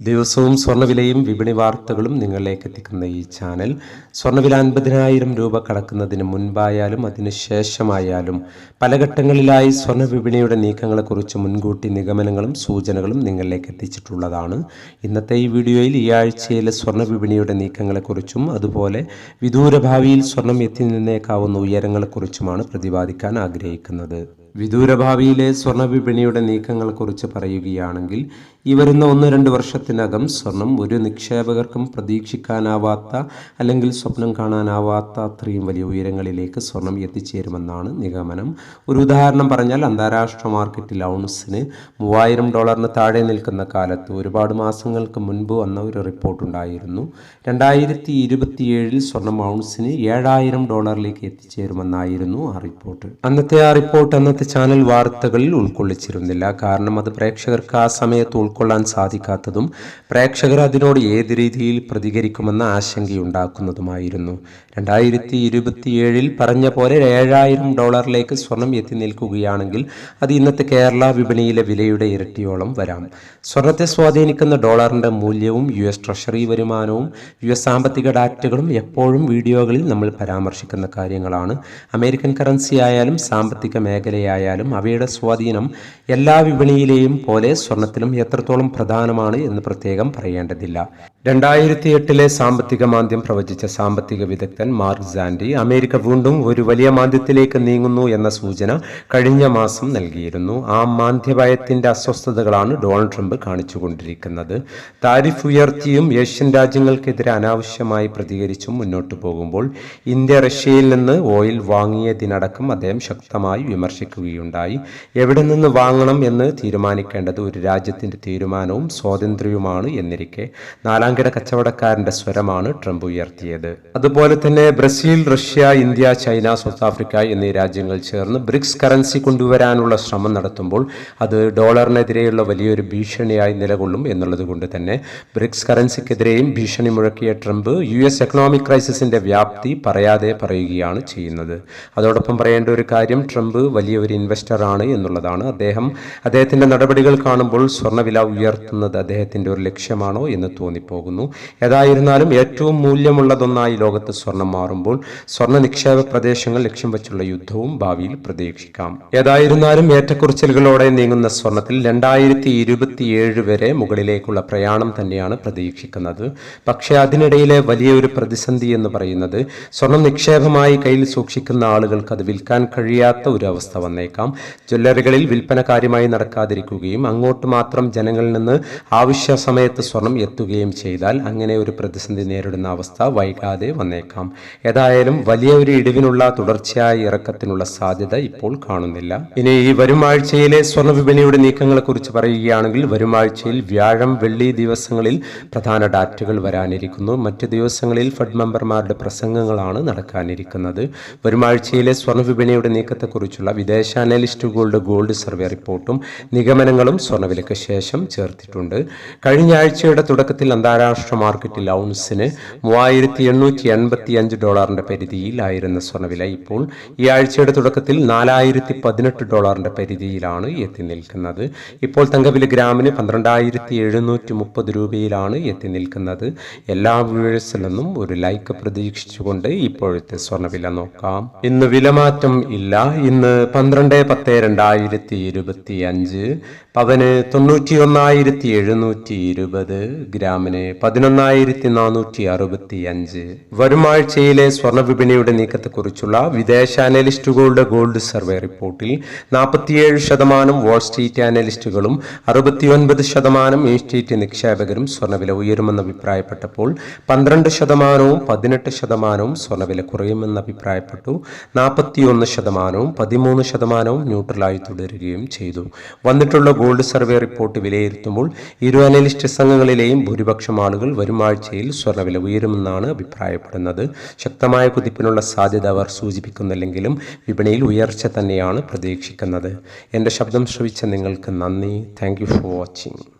ദിവസവും സ്വർണവിലയും വിപണി വാർത്തകളും നിങ്ങളിലേക്ക് എത്തിക്കുന്ന ഈ ചാനൽ. സ്വർണവില അൻപതിനായിരം രൂപ കടക്കുന്നതിന് മുൻപായാലും അതിനുശേഷമായാലും പല ഘട്ടങ്ങളിലായി സ്വർണ വിപണിയുടെ നീക്കങ്ങളെക്കുറിച്ച് മുൻകൂട്ടി നിഗമനങ്ങളും സൂചനകളും നിങ്ങളിലേക്ക് എത്തിച്ചിട്ടുള്ളതാണ്. ഇന്നത്തെ ഈ വീഡിയോയിൽ ഈ ആഴ്ചയിലെ സ്വർണ വിപണിയുടെ നീക്കങ്ങളെക്കുറിച്ചും അതുപോലെ വിദൂര ഭാവിയിൽ സ്വർണം എത്തി നിന്നേക്കാവുന്ന ഉയരങ്ങളെക്കുറിച്ചുമാണ് പ്രതിപാദിക്കാൻ ആഗ്രഹിക്കുന്നത്. വിദൂരഭാവിയിലെ സ്വർണ വിപണിയുടെ നീക്കങ്ങളെക്കുറിച്ച് പറയുകയാണെങ്കിൽ ഈ വരുന്ന ഒന്ന് രണ്ട് വർഷത്തിനകം സ്വർണം ഒരു നിക്ഷേപകർക്കും പ്രതീക്ഷിക്കാനാവാത്ത അല്ലെങ്കിൽ സ്വപ്നം കാണാനാവാത്ത അത്രയും വലിയ ഉയരങ്ങളിലേക്ക് സ്വർണം എത്തിച്ചേരുമെന്നാണ് നിഗമനം. ഒരു ഉദാഹരണം പറഞ്ഞാൽ അന്താരാഷ്ട്ര മാർക്കറ്റിൽ ഔൺസിന് മൂവായിരം ഡോളറിന് താഴെ നിൽക്കുന്ന കാലത്ത് ഒരുപാട് മാസങ്ങൾക്ക് മുൻപ് വന്ന ഒരു റിപ്പോർട്ടുണ്ടായിരുന്നു രണ്ടായിരത്തി ഇരുപത്തിയേഴിൽ സ്വർണം ഔൺസിന് ഏഴായിരം ഡോളറിലേക്ക് എത്തിച്ചേരുമെന്നായിരുന്നു ആ റിപ്പോർട്ട്. അന്നത്തെ ആ റിപ്പോർട്ട് അന്നത്തെ ചാനൽ വാർത്തകളിൽ ഉൾക്കൊള്ളിച്ചിരുന്നില്ല. കാരണം അത് പ്രേക്ഷകർക്ക് ആ സമയത്ത് ഉൾക്കൊള്ളാൻ സാധിക്കാത്തതും പ്രേക്ഷകർ അതിനോട് ഏത് രീതിയിൽ പ്രതികരിക്കുമെന്ന ആശങ്കയുണ്ടാക്കുന്നതുമായിരുന്നു. രണ്ടായിരത്തി ഇരുപത്തിയേഴിൽ പറഞ്ഞ പോലെ ഏഴായിരം ഡോളറിലേക്ക് സ്വർണം എത്തി നിൽക്കുകയാണെങ്കിൽ അത് ഇന്നത്തെ കേരള വിപണിയിലെ വിലയുടെ ഇരട്ടിയോളം വരാം. സ്വർണത്തെ സ്വാധീനിക്കുന്ന ഡോളറിന്റെ മൂല്യവും യു എസ് ട്രഷറി വരുമാനവും യു എസ് സാമ്പത്തിക ഡാറ്റകളും എപ്പോഴും വീഡിയോകളിൽ നമ്മൾ പരാമർശിക്കുന്ന കാര്യങ്ങളാണ്. അമേരിക്കൻ കറൻസി ആയാലും സാമ്പത്തിക മേഖലയായാലും അവയുടെ സ്വാധീനം എല്ലാ വിപണിയിലെയും പോലെ സ്വർണത്തിലും എത്രത്തോളം പ്രധാനമാണ് എന്ന് പ്രത്യേകം പറയേണ്ടതില്ല. രണ്ടായിരത്തി എട്ടിലെ സാമ്പത്തിക മാന്ദ്യം പ്രവചിച്ച സാമ്പത്തിക വിദഗ്ധൻ മാർക്ക് സാൻഡി അമേരിക്ക വീണ്ടും ഒരു വലിയ മാന്ദ്യത്തിലേക്ക് നീങ്ങുന്നു എന്ന സൂചന കഴിഞ്ഞ മാസം നൽകിയിരുന്നു. ആ മാന്ദ്യഭയത്തിന്റെ അസ്വസ്ഥതകളാണ് ഡൊണാൾഡ് ട്രംപ് കാണിച്ചുകൊണ്ടിരിക്കുന്നത്. താരിഫ് ഉയർത്തിയും ഏഷ്യൻ രാജ്യങ്ങൾക്കെതിരെ അനാവശ്യമായി പ്രതികരിച്ചും മുന്നോട്ടു പോകുമ്പോൾ ഇന്ത്യ റഷ്യയിൽ നിന്ന് ഓയിൽ വാങ്ങിയതിനടക്കം അദ്ദേഹം ശക്തമായി വിമർശിക്കുകയുണ്ടായി. എവിടെ നിന്ന് വാങ്ങണം എന്ന് തീരുമാനിക്കേണ്ടത് ഒരു രാജ്യത്തിന്റെ തീരുമാനവും സ്വാതന്ത്ര്യവുമാണ് എന്നിരിക്കെ. നാലാംകിട കച്ചവടക്കാരന്റെ സ്വരമാണ് ട്രംപ് ഉയർത്തിയത്. അതുപോലെ തന്നെ Brazil Russia India China South Africa എന്നീ രാജ്യങ്ങൾ ചേർന്ന് ബ്രിക്സ് കറൻസി കൊണ്ടുവരാനുള്ള ശ്രമം നടത്തുമ്പോൾ അത് ഡോളറിനെതിരെയുള്ള വലിയൊരു ഭീഷണിയായി നിലകൊള്ളും എന്നുള്ളത് കൊണ്ട് തന്നെ ബ്രിക്സ് കറൻസിക്കെതിരെയും ഭീഷണി മുഴക്കിയ ട്രംപ് യു എസ് എക്കണോമിക് ക്രൈസിസിന്റെ വ്യാപ്തി പറയാതെ പറയുകയാണ് ചെയ്യുന്നത്. അതോടൊപ്പം പറയേണ്ട ഒരു കാര്യം ട്രംപ് വലിയ ഒരു ഇൻവെസ്റ്റർ ആണ് എന്നുള്ളതാണ്. അദ്ദേഹം അദ്ദേഹത്തിന്റെ നടപടികൾ കാണുമ്പോൾ സ്വർണവില ഉയർത്തുന്നത് അദ്ദേഹത്തിന്റെ ഒരു ലക്ഷ്യമാണോ എന്ന് തോന്നിപ്പോകുന്നു ഏതായിരുന്നാലും ഏറ്റവും മൂല്യമുള്ളതൊന്നായി ലോകത്ത് സ്വർണം മാറുമ്പോൾ സ്വർണ നിക്ഷേപ പ്രദേശങ്ങൾ ലക്ഷ്യം വെച്ചുള്ള യുദ്ധവും ഭാവിയിൽ പ്രതീക്ഷിക്കാം. ഏതായിരുന്നാലും ഏറ്റക്കുറച്ചിലുകളോടെ നീങ്ങുന്ന സ്വർണത്തിൽ രണ്ടായിരത്തി ഇരുപത്തിയേഴ് വരെ മുകളിലേക്കുള്ള പ്രയാണം തന്നെയാണ് പ്രതീക്ഷിക്കുന്നത്. പക്ഷേ അതിനിടയിലെ വലിയൊരു പ്രതിസന്ധി എന്ന് പറയുന്നത് സ്വർണം നിക്ഷേപമായി കയ്യിൽ സൂക്ഷിക്കുന്ന ആളുകൾക്ക് അത് വിൽക്കാൻ കഴിയാത്ത ഒരു അവസ്ഥ വന്നേക്കാം. ജ്വല്ലറികളിൽ വിൽപ്പന കാര്യമായി നടക്കാതിരിക്കുകയും അങ്ങോട്ട് മാത്രം ജനങ്ങളിൽ നിന്ന് ആവശ്യ സമയത്ത് സ്വർണം എത്തുകയും ചെയ്താൽ അങ്ങനെ ഒരു പ്രതിസന്ധി നേരിടുന്ന അവസ്ഥ വൈകാതെ വന്നേക്കാം. ഏതായാലും വലിയ ഒരു ഇടിവിനുള്ള തുടർച്ചയായ ഇറക്കത്തിനുള്ള സാധ്യത ഇപ്പോൾ കാണുന്നില്ല. ഇനി ഈ വരും ആഴ്ചയിലെ സ്വർണ നീക്കങ്ങളെ കുറിച്ച് പറയുകയാണെങ്കിൽ വരും ആഴ്ചയിൽ വ്യാഴം വെള്ളി ദിവസങ്ങളിൽ പ്രധാന ഡാറ്റകൾ വരാനിരിക്കുന്നു. മറ്റ് ദിവസങ്ങളിൽ ഫെഡ് മെമ്പർമാരുടെ പ്രസംഗങ്ങളാണ് നടക്കാനിരിക്കുന്നത്. വരും ആഴ്ചയിലെ വിപണിയുടെ നീക്കത്തെക്കുറിച്ചുള്ള വിദേശ അനലിസ്റ്റുകളുടെ ഗോൾഡ് സർവേ റിപ്പോർട്ടും നിഗമനങ്ങളും സ്വർണവിലയ്ക്ക് ശേഷം ചേർത്തിട്ടുണ്ട്. കഴിഞ്ഞ ആഴ്ചയുടെ തുടക്കത്തിൽ അന്താരാഷ്ട്ര മാർക്കറ്റിൽ ഔൺസിന് മൂവായിരത്തി എണ്ണൂറ്റി എൺപത്തി അഞ്ച് ഡോളറിന്റെ പരിധിയിലായിരുന്ന സ്വർണവില ഇപ്പോൾ ഈ ആഴ്ചയുടെ തുടക്കത്തിൽ നാലായിരത്തി പതിനെട്ട് ഡോളറിന്റെ പരിധിയിലാണ് എത്തി നിൽക്കുന്നത്. ഇപ്പോൾ തങ്കവില ഗ്രാമിന് പന്ത്രണ്ടായിരത്തി എഴുന്നൂറ്റി മുപ്പത് രൂപയിലാണ് എത്തി നിൽക്കുന്നത്. എല്ലാ വ്യൂവേഴ്സിൽ നിന്നും ഒരു ലൈക്ക് പ്രതീക്ഷിച്ചുകൊണ്ട് ഇപ്പോഴത്തെ സ്വർണവില നോക്കാം. ഇന്ന് വിലമാറ്റം ഇല്ല. ഇന്ന് പന്ത്രണ്ട് പത്ത് രണ്ടായിരത്തി ഇരുപത്തി അഞ്ച് പവന് തൊണ്ണൂറ്റി ഒന്നായിരത്തി എഴുന്നൂറ്റി ഇരുപത് ഗ്രാമിന് പതിനൊന്നായിരത്തി നാനൂറ്റി അറുപത്തി അഞ്ച് വരുമാഴ്ചയിലെ സ്വർണ വിപണിയുടെ നീക്കത്തെക്കുറിച്ചുള്ള വിദേശ അനലിസ്റ്റുകളുടെ ഗോൾഡ് സർവേ റിപ്പോർട്ടിൽ നാൽപ്പത്തിയേഴ് ശതമാനം വാൾ സ്ട്രീറ്റ് അനലിസ്റ്റുകളും അറുപത്തിയൊൻപത് ശതമാനം ഇൻസ്റ്റീറ്റ് നിക്ഷേപകരും സ്വർണവില ഉയരുമെന്ന് അഭിപ്രായപ്പെട്ടപ്പോൾ പന്ത്രണ്ട് ശതമാനവും പതിനെട്ട് ശതമാനവും സ്വർണവില കുറയുമെന്ന് അഭിപ്രായപ്പെട്ടു. നാൽപ്പത്തിയൊന്ന് ശതമാനവും പതിമൂന്ന് ശതമാനവും ന്യൂട്രലായി തുടരുകയും ചെയ്തു. വന്നിട്ടുള്ള ഗോൾഡ് സർവേ റിപ്പോർട്ട് വിലയിരുത്തുമ്പോൾ ഇരു അനലിസ്റ്റ് സംഘങ്ങളിലെയും ഭൂരിപക്ഷം ആളുകൾ വരും ആഴ്ചയിൽ സ്വർണവില ഉയരുമെന്നാണ് അഭിപ്രായപ്പെടുന്നത്. ശക്തമായ കുതിപ്പിനുള്ള സാധ്യത അവർ സൂചിപ്പിക്കുന്നില്ലെങ്കിലും വിപണിയിൽ ഉയർച്ച തന്നെയാണ് പ്രതീക്ഷിക്കുന്നത്. എന്റെ ശബ്ദം ശ്രവിച്ച നിങ്ങൾക്ക് നന്ദി. Thank for watching.